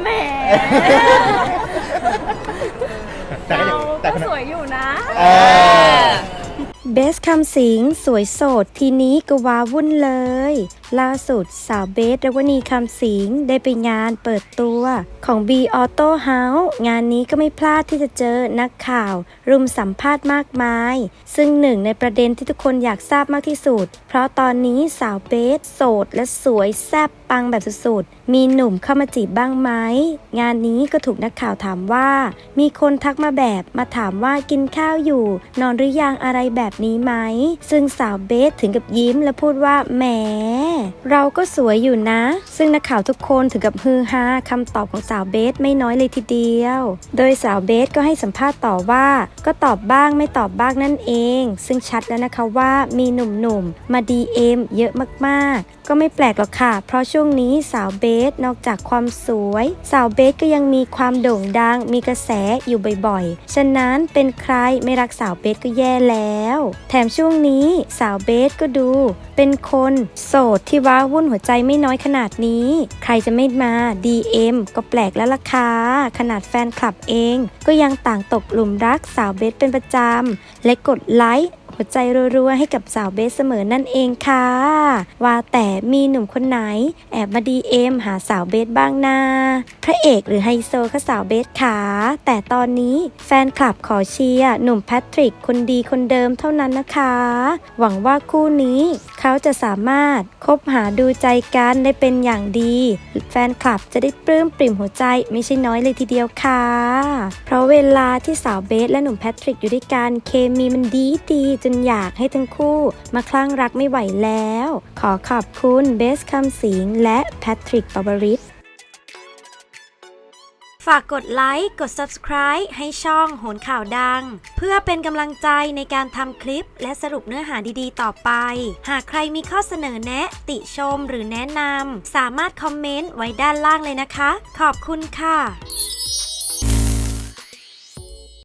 แหมแต่ก็เรายังแต่ก็คนสวยอยู่นะ เออ เบสคำสิงสวยโสดทีนี้ก็ว้าวุ่นเลย ล่าสุดสาวเบสรวณีคำสิงได้ไปงานเปิดตัวของ B Auto House งานนี้ก็ไม่พลาดที่จะเจอนักข่าว รุมสัมภาษณ์มากมาย ซึ่งหนึ่งในประเด็นที่ทุกคนอยากทราบมากที่สุด เพราะตอนนี้สาวเบสโสดและสวยแซ่บปังแบบสุดๆ มีหนุ่มเข้ามาจีบบ้างไหม งานนี้ก็ถูกนักข่าวถามว่า มีคนทักมาแบบมาถามว่ากินข้าวอยู่ นอนหรือยังอะไรแบบนี้ไหม ซึ่งสาวเบสถึงกับยิ้มและพูดว่าแหมเราก็สวยอยู่นะ ซึ่งนักข่าวทุกคนถึงกับฮือฮาคำตอบของสาวเบสไม่น้อยเลยทีเดียว โดยสาวเบสก็ให้สัมภาษณ์ต่อว่า ก็ตอบบ้างไม่ตอบบ้างนั่นเอง ซึ่งชัดแล้วนะคะว่ามีหนุ่มๆ มา DM เยอะมากๆ ก็ไม่แปลกหรอกค่ะ เพราะช่วงนี้สาวเบสนอกจากความสวย สาวเบสก็ยังมีความโด่งดัง มีกระแสอยู่บ่อยๆ ฉะนั้นเป็นใครไม่รักสาวเบสก็แย่แล้ว แถมช่วงนี้สาวเบสก็ดู เป็นคนโสดที่ว้าวุ่นหัวใจไม่น้อยขนาดนี้ ใครจะไม่มา DM ก็แปลกแล้วล่ะค่ะขนาดแฟนคลับเอง ก็ยังต่างตกหลุมรักสาวเบสเป็นประจำและกดไลค์ หัวใจรัวๆให้กับสาวเบสเสมอนั่นเองค่ะ ว่าแต่มีหนุ่มคนไหน แอบมาดีเอ็มหาสาวเบสบ้างนาพระเอกหรือไฮโซคะสาวเบสขาแต่ตอนนี้แฟนคลับขอเชียร์หนุ่มแพทริกคนดีคนเดิมเท่านั้นนะคะ หวังว่าคู่นี้ เขาจะสามารถคบหาดูใจกันได้เป็นอย่างดี แฟนคลับจะได้ปลื้มปริ่มหัวใจไม่ใช่น้อยเลยทีเดียวค่ะ เพราะเวลาที่สาวเบสและหนุ่มแพทริกอยู่ด้วยกันเคมีมันดีดีจนอยากให้ทั้งคู่มาคลั่งรักไม่ไหวแล้ว ขอขอบคุณเบสคำสิงและแพทริกปาวริศฝากกดไลค์ กด subscribe ให้ช่องโหนข่าวดัง เพื่อเป็นกำลังใจในการทำคลิปและสรุปเนื้อหาดีๆ ต่อไป หากใครมีข้อเสนอแนะ ติชมหรือแนะนำ สามารถคอมเมนต์ไว้ด้านล่างเลยนะคะ ขอบคุณค่ะ